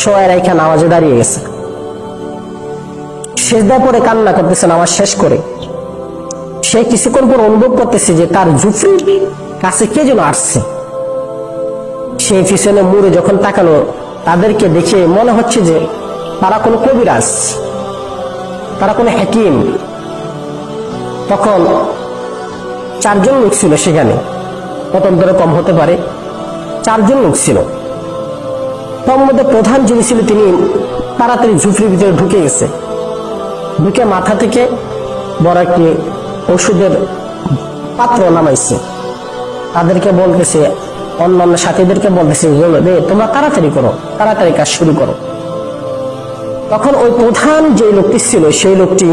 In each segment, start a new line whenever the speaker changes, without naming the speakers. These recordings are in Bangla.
শোয়া রেখা নামাজে দাঁড়িয়ে গেছে। সেজদায় পরে কান্না করতেছে নামাজ শেষ করে। সে কিছুক্ষণ পর অনুভব করতেছে যে তার জুফরির কাছে কে যেন আসছে। সে পিছনে মুড়ে যখন তাকালো, তাদেরকে দেখে মনে হচ্ছে যে তারা কোনো কবিরাজ, তারা কোনো হাকিম। তখন চারজন লোক ছিল সেখানে। পতন্তরে কম হতে পারে, চারজন লোক ছিল। মধ্যে প্রধান যিনি ছিল তিনি তাড়াতাড়ি ঝুপড়ির ভিতরে ঢুকে গেছে। ঢুকে মাথা থেকে বড় একটি ওষুধের পাত্র নামাইছে। তাদেরকে বলতেছে, অন্যান্য সাথীদেরকে বলতেছে রে, তোমরা তাড়াতাড়ি করো, তাড়াতাড়ি কাজ শুরু করো। তখন ওই প্রধান যে লোকটি ছিল, সেই লোকটি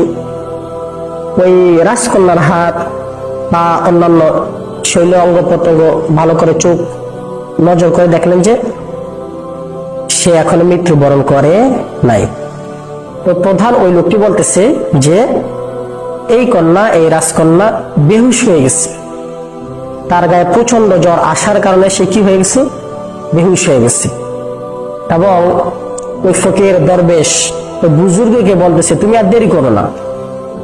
ওই রাজকন্যার হাত বা অন্যান্য শৈল অঙ্গ প্রত্যঙ্গ ভালো করে চোখ নজর করে দেখলেন যে সে এখনও মৃত্যুবরণ করে নাই। তো প্রধান ওই লোকটি বলতেছে যে, এই কন্যা, এই রাজকন্যা বেহুশ হয়ে গেছে। তার গায়ে প্রচণ্ড জ্বর আসার কারণে সে কি হয়ে গেছে? বেহুশ হয়ে গেছে। এবং ওই ফকির দরবেশ, ওই বুজুর্গকে বলতেছে, তুমি আর দেরি করো না।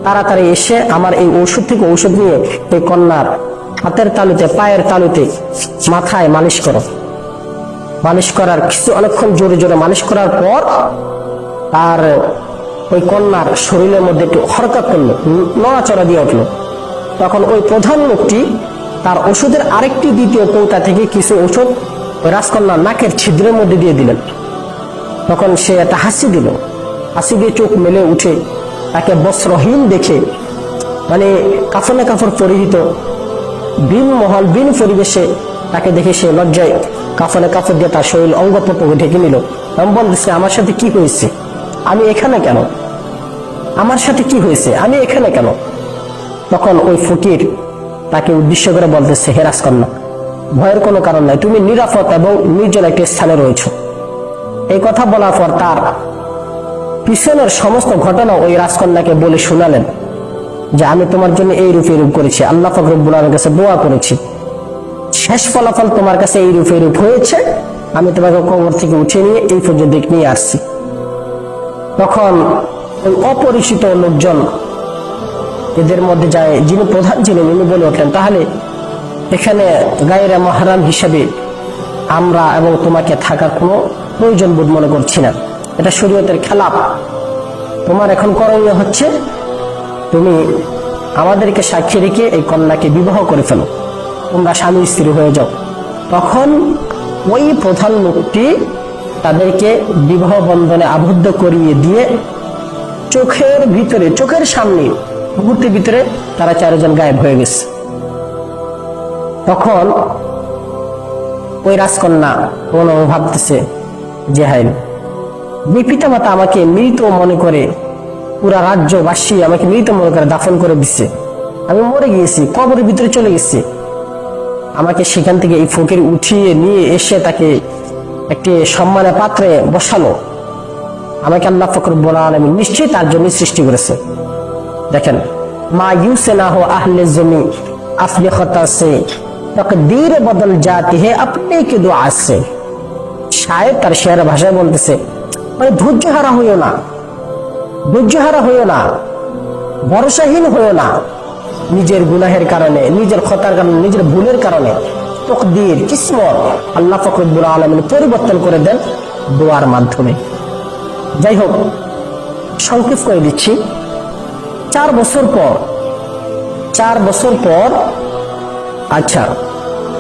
তাড়াতাড়ি এসে আমার এই ঔষধ থেকে ঔষধ নিয়ে এই কন্যার হাতের তালুতে, পায়ের তালুতে মাথায় মালিশ করো। মালিশ করার কিছু অনেকক্ষণ জোরে জোরে মালিশ করার পর তার ওই কন্যার শরীরের মধ্যে একটু হরকত করল, নড়াচড়া দিয়ে উঠল। তখন ওই প্রধান লোকটি তার ওষুধের আরেকটি দ্বিতীয় কৌটা থেকে কিছু ওষুধ রাজকন্যার নাকের ছিদ্রের মধ্যে দিয়ে দিলেন। তখন সে একটা হাসি দিল। হাসি দিয়ে চোখ মেলে উঠে তাকে বস্ত্রহীন দেখে মানে কাফনে কাপড় পরিহিত বিন মহল বিন পরিবেশে তাকে দেখে সে লজ্জায় কাফনে কাপড় দিয়ে তার শরীর অঙ্গ প্রত্যঙ্গ ঢেকে নিল। এবং বলতেছে, আমার সাথে কি হয়েছে? আমি এখানে কেন? আমার সাথে কি হয়েছে? আমি এখানে কেন? তখন ওই ফকির তাকে উদ্দেশ্য করে বলতেছে হেরাস কন্যা ভয়ের কোনো কারণ নাই। তুমি নিরাপদ এবং নির্জন একটি স্থানে রয়েছ। এই কথা বলার পর তার পিছনের সমস্ত ঘটনা ওই রাজকন্যাকে বলে শোনালেন যে, আমি তোমার জন্য এই রূপে রূপ করেছি। আল্লাহ আলমের কাছে দোয়া করেছি। শেষ ফলাফল তোমার কাছে এই রূপে রূপ হয়েছে। আমি তোমাকে কবর থেকে উঠে নিয়ে এই পর্যন্ত নিয়ে আসছি। তখন ওই অপরিচিত লোকজন এদের মধ্যে যায়, যিনি প্রধান ছিলেন, উনি বলে উঠলেন, তাহলে এখানে গায়েরা মহারাম হিসাবে আমরা এবং তোমাকে থাকার কোনো প্রয়োজন বোধ মনে করছি না। এটা শরীয়তের খেলাপ। তোমার এখন করণীয় হচ্ছে, তুমি আমাদেরকে সাক্ষী রেখে এই কন্যাকে বিবাহ করে ফেলো। তোমরা স্বামী স্ত্রী হয়ে যাও। তখন ওই প্রধান লোকটি তাদেরকে বিবাহ বন্ধনে আবদ্ধ করিয়ে দিয়ে চোখের ভিতরে, চোখের সামনে, মুহূর্তের ভিতরে তারা চারজন গায়েব হয়ে গেছে। তখন ওই রাজকন্যা কোন ভাবতেছে যে হাই যে পিতামাতা আমাকে মৃত মনে করে, পুরা রাজ্যবাসী আমাকে মৃত মনে করে দাফন করে দিচ্ছে আমি মরে গিয়েছি, কবরের ভিতরে চলে গেছি। আমাকে সেখান থেকে এই ফকির উঠিয়ে নিয়ে এসে তাকে একটি সম্মানের পাত্রে বসালো। আমাকে আল্লাহ ফকর বলা আলমী নিশ্চয়ই তার জন্য সৃষ্টি করেছে। দেখেন, মা ইউসে না হো আহলে জমি আফলে খতা সে তকদীর বদল জাতি হে আপনি কি দোয়া আছে। শায়ের তার শেয়ার ভাষায় বলতেছে মানে ধৈর্য হারা হইও না ধৈর্য হারা হইও না, ভরসাহীন হইও না নিজের গুনাহের কারণে, নিজের খতার কারণে, নিজের ভুলের কারণে তকদির, কিসমত আল্লাহ ফকরবুল আলমিন পরিবর্তন করে দেন দোয়ার মাধ্যমে। যাই হোক, সংক্ষেপ করে দিচ্ছি। চার বছর পর, চার বছর পর আচ্ছা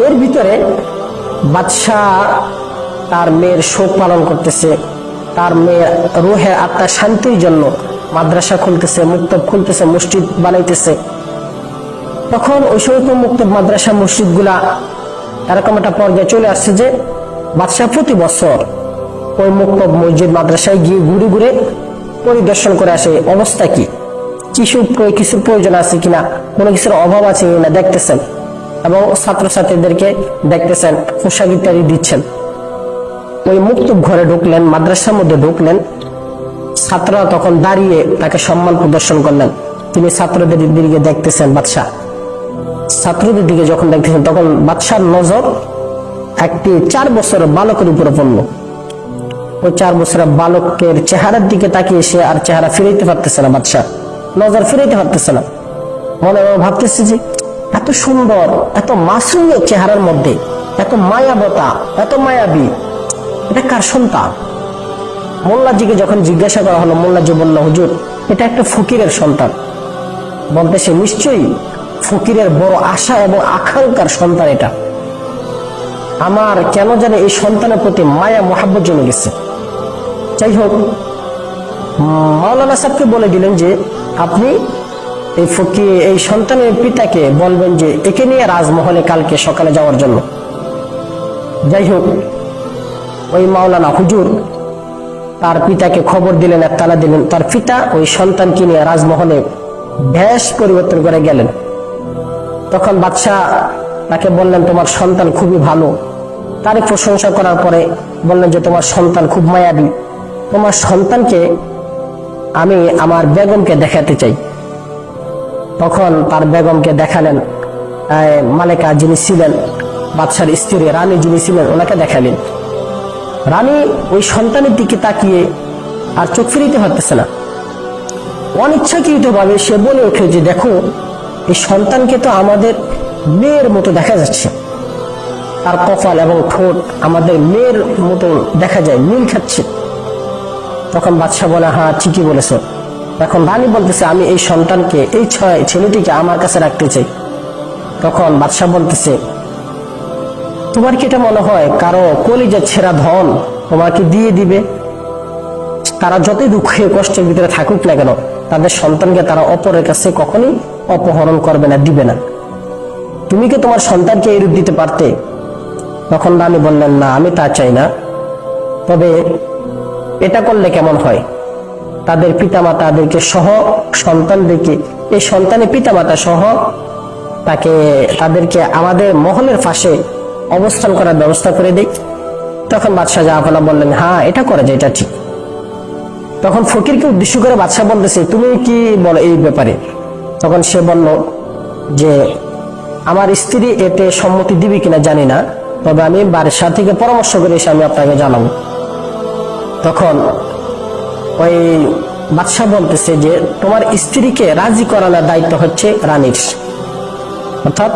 এর ভিতরে বাদশাহ তার মেয়ের শোক পালন করতেছে, তার মেয়ের রুহে আত্মার শান্তির জন্য মাদ্রাসা খুলতেছে মুক্ত খুলতেছে, মসজিদ বানাইতেছে। তখন ওই মুক্ত মাদ্রাসা মসজিদগুলা এরকম একটা পর্যায়ে চলে আসছে যে বাদশাহ প্রতি বছর ওই মুক্ত মসজিদ মাদ্রাসায় গিয়ে ঘুরে ঘুরে পরিদর্শন করে আসে, অবস্থা কি? কিছু কিছুর প্রয়োজন আছে কিনা? কোনো কিছুর অভাব আছে কিনা? দেখতেছেন। এবং ছাত্রছাত্রীদেরকে দেখতেছেন, পোশাক ইত্যাদি দিচ্ছেন। ওই মুক্ত ঘরে ঢুকলেন, মাদ্রাসার মধ্যে ঢুকলেন। ছাত্ররা তখন দাঁড়িয়ে তাকে সম্মান প্রদর্শন করলেন। তিনি ছাত্রদের দিকে দেখতেছেন, বাদশাহ। ছাত্রদের দিকে যখন দেখতেছেন, তখন বাদশার নজর একটি চার বছরের বালকের উপরে পড়ল। ওই চার বছরের বালকের চেহারার দিকে তাকিয়ে সে আর চেহারা ফিরাইতে পারতেছে না বাদশাহ নজর ফিরাইতে পারতেছে না। মনে ভাবতেছে যে, এত সুন্দর, এত মাসুমের চেহারার মধ্যে, এত মায়াবতা, এত মায়াবী। এটা কার সন্তান? মোল্লাজিকে যখন জিজ্ঞাসা করা হলো মোল্লাজি বলল, হুজুর, এটা একটা ফকিরের সন্তান। বলতে সে নিশ্চয়ই ফকিরের বড় আশা এবং আকাঙ্ক্ষার সন্তান এটা। আমার কেন জানে এই সন্তানের প্রতি মায়া, মহাব্বত জমে গেছে। যাই হোক মাওলানা সাহেবকে বলে দিলেন যে, আপনি এই ফকি এই সন্তানের পিতাকে বলবেন যে, একে নিয়ে রাজমহলে কালকে সকালে যাওয়ার জন্য। যাই হোক ওই মাওলানা হুজুর তার পিতাকে খবর দিলেন এক তালা দিলেন, তার পিতা ওই সন্তানকে নিয়ে রাজমহলে ভেষ পরিবর্তন করে গেলেন। তখন বাদশাহ তাকে বললেন, তোমার সন্তান খুবই ভালো। তারই প্রশংসা করার পরে বললেন যে, তোমার সন্তান খুব মায়াবী। তোমার সন্তানকে আমি আমার বেগমকে দেখাতে চাই। তখন তার বেগমকে দেখালেন মালেকা যিনি ছিলেন, বাদশার স্ত্রী রানী যিনি ছিলেন, ওনাকে দেখালেন। রানী ওই সন্তানের দিকে তাকিয়ে আর চোখ ফিরিতে পারতেছে না। অনিচ্ছাকৃত ভাবে সে বলে ওঠে যে, দেখো এই সন্তানকে তো আমাদের মেয়ের মতো দেখা যাচ্ছে। তার কপাল এবং ঠোঁট আমাদের মেয়ের মতো দেখা যায়, মিল খাচ্ছে। তখন বাদশাহ বলে হ্যাঁ ঠিকই বলেছ। এখন রানী বলতেছে, আমি এই সন্তানকে, এই ছয় ছেলেটিকে আমার কাছে রাখতে চাই। তখন বাদশাহ বলতেছে, তোমার কি এটা মনে হয়, কারও কলিজা ছেঁড়া ধন তোমাকে দিয়ে দিবে? তারা যতই দুঃখে কষ্টের ভিতরে থাকুক না কেন, তাদের সন্তানকে তারা অপরের কাছে কখনই অপহরণ করবে না, দিবে না। তুমি কি তোমার সন্তানকে এই রূপ দিতে পারতে? তখন রানী বললেন, না, আমি তা চাই না। তবে এটা করলে কেমন হয়? তাদের পিতামাতাদেরকে সহ সন্তানদেরকে এই সন্তানের পিতামাতা সহ তাকে, তাদেরকে আমাদের মহলের পাশে অবস্থান করার ব্যবস্থা করে দেই। তখন বাদশাহ জাহাফানা বললেন হ্যাঁ এটা করা যায়, এটা ঠিক। তখন ফকিরকে উদ্দেশ্য করে বাদশাহ বলতেছে, তুমি কি বলো এই ব্যাপারে? তখন সে বলল যে, আমার স্ত্রী এতে সম্মতি দিবে কিনা জানি না, তবে আমি বাদশাহ থেকে পরামর্শ করে এসে আমি আপনাকে জানাব। তখন ওই বাদশাহ বলতেছে যে, তোমার স্ত্রীকে রাজি করানোর দায়িত্ব হচ্ছে রানীর। অর্থাৎ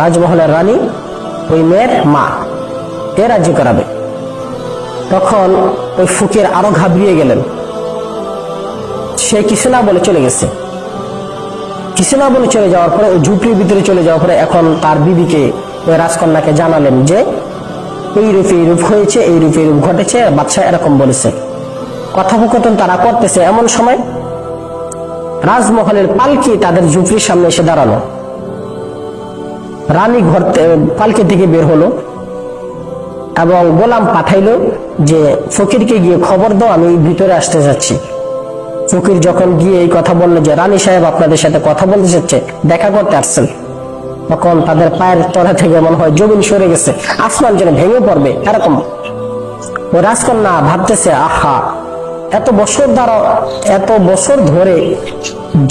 রাজমহলের রানী, ওই মেয়ের মা এ রাজি করাবে? তখন ওই ফকির আরও ঘাবড়িয়ে গেলেন। সে কিছু না বলে চলে গেছে। কিছু না বলে চলে যাওয়ার পরে ওই ঝুপড়ির ভিতরে চলে যাওয়ার পরে এখন তার বিবিকে ওই রাজকন্যাকে জানালেন যে, এই রূপে এই রূপ হয়েছে, এই রূপে রূপ ঘটেছে বাচ্চা এরকম বলেছে। কথোপকথন তারা করতেছে এমন সময় রাজমহলের পালকি তাদের ঝুপড়ির সামনে এসে দাঁড়াল। রানী ঘর পালকি থেকে বের হলো। এবং গোলাম পাঠাইলো যে, ফকিরকে গিয়ে খবর দাও, আমি ভিতরে আসতে যাচ্ছি। ফকির যখন গিয়ে এই কথা বলল যে, রানী সাহেব আপনাদের সাথে কথা বলতে চাচ্ছে দেখা করতে আসছেন। তখন তাদের পায়ের তলা থেকে মনে হয় জমিন সরে গেছে, আসমান যেন ভেঙে পড়বে, এরকম। ওই রাজকন্যা ভাবতেছে, আহা, এত বছর দ্বারা, এত বছর ধরে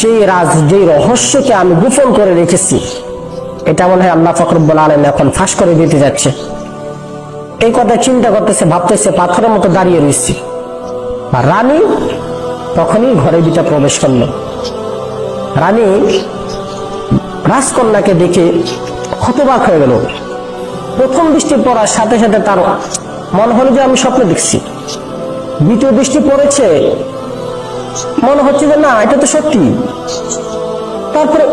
যে রাজ, যে রহস্যকে আমি গোপন করে রেখেছি, এটা মনে হয় আল্লাহ ফখরুল আলম এখন ফাঁস করে দিতে যাচ্ছে। এই কথা চিন্তা করতেছে, ভাবতেছে পাথরের মতো দাঁড়িয়ে রয়েছে। আর রানী তখনই ঘরের ভিতরে প্রবেশ করল। রানী রাজকন্যাকে দেখে হতবাক হয়ে গেল। প্রথম দৃষ্টি পড়ার সাথে সাথে তার মনে হলো যে আমি স্বপ্ন দেখছি। দ্বিতীয় দৃষ্টি পড়েছে, মনে হচ্ছে যে না, এটা তো সত্যি। তারপরে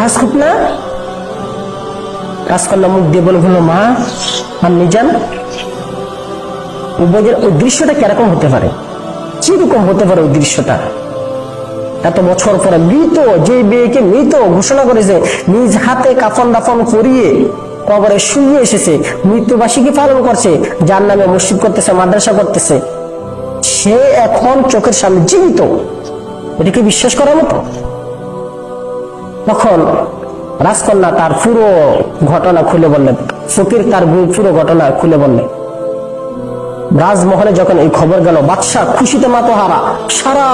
রাজকন্যা রাজকন্যা মুখ দিয়ে বলে বলল, মা আপনি যান। ওই ওই দৃশ্যটা কীরকম হতে পারে? কীরকম হতে পারে ওই দৃশ্যটা এত বছর পরে মৃত, যে মেয়েকে মৃত ঘোষণা করেছে, নিজ হাতে কাফন দাফন করিয়ে কবরে শুয়ে এসেছে মৃত্যুবাসীকে পালন করছে, যার নামে মসজিদ করতেছে, মাদ্রাসা করতেছে। সে এখন চোখের সামনে জীবিত। এটা কি বিশ্বাস করার মতো? তখন রাজকন্যা তার পুরো ঘটনা খুলে বললেন ফকির তার পুরো ঘটনা খুলে বললেন রাজমহলে যখন এই খবর গেল, বাদশাহ খুশিতে মাতোহারা, সারা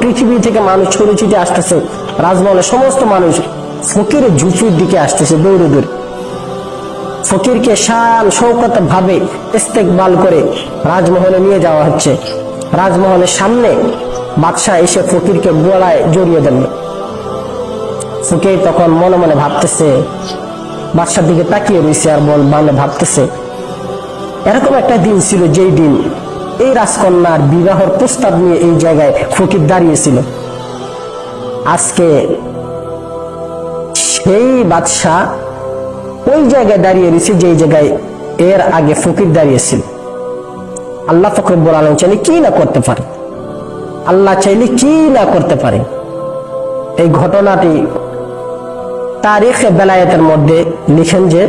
পৃথিবী থেকে মানুষ ছড়ে ছিটে আসতেছে। রাজমহলের সমস্ত মানুষ ফকিরের ঝুঁকির দিকে আসতেছে দৌড়ে দৌড়ে। ফকিরকে শান শৌকত ভাবে ইস্তেকবাল করে রাজমহলে নিয়ে যাওয়া হচ্ছে। রাজমহলের সামনে বাদশাহ এসে ফকিরকে গোলায় জড়িয়ে দিল ফকির তখন মনে মনে ভাবতেছে, বাদশার দিকে তাকিয়ে রয়েছে আর বল মানে ভাবতেছে। এরকম একটা দিন ছিল যেই দিন এই রাজকন্যার বিবাহর প্রস্তাব নিয়ে এই জায়গায় ফকির দাঁড়িয়েছিল। আজকে সেই বাদশাহ ওই জায়গায় দাঁড়িয়ে রয়েছে যেই জায়গায় এর আগে ফকির দাঁড়িয়েছিল। আল্লাহ ফকরবুল আলম চাইলে কি না করতে পারে? আল্লাহ চাইলে কি না করতে পারে? এই ঘটনাটি তারিখে বেলায়েতের মধ্যে লিখেন যে,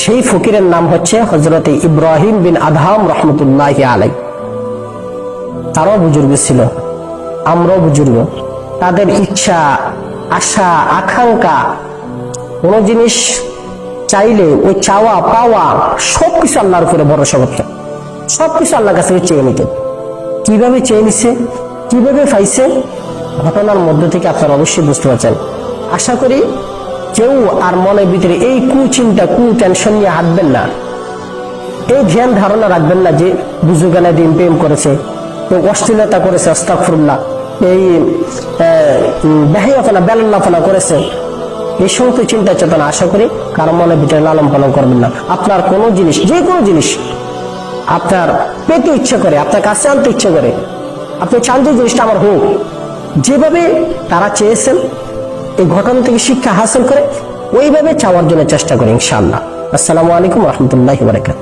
সেই ফকিরের নাম হচ্ছে হজরত ইব্রাহিম বিন আদহাম রহমতুল্লাহ আলাই তারাও বুজুর্গ ছিল, আমরাও বুজুর্গ। তাদের ইচ্ছা, আশা, আকাঙ্ক্ষা, কোনো জিনিস চাইলে ওই চাওয়া, পাওয়া, সবকিছু আল্লাহর উপরে ভরসা করতেন সবকিছু আল্লাহর কাছে চেয়ে নিতেন কীভাবে চেয়ে নিছে? কীভাবে পাইছে? ঘটনার মধ্য থেকে আপনারা অবশ্যই বুঝতে পারছেন। আশা করি কেউ আর মনের ভিতরে এই কুচিন্তা কু টেনশন নিয়ে হাঁটবেন না। এই ধ্যান ধারণা রাখবেন না যে বুজুগানা দিন প্রেম করেছে অশ্লীলতা করেছে অস্তাফরুল্লাহ এই বেহাইয়াফনা বেলাল্লাফনা করেছে। এই সমস্ত চিন্তা চেতনা আশা করি কারও মনের ভিতরে লালন পালন করবেন না। আপনার কোনো জিনিস, যে কোনো জিনিস আপনার পেতে ইচ্ছে করে, আপনার কাছে আনতে ইচ্ছে করে, আপনি চান যে জিনিসটা আমার হোক, যেভাবে তারা চেয়েছেন এই ঘটনা থেকে শিক্ষা হাসিল করে ওইভাবে চাওয়ার জন্য চেষ্টা করি ইনশাআল্লাহ। আসসালামু আলাইকুম রহমতুল্লাহ বারকাত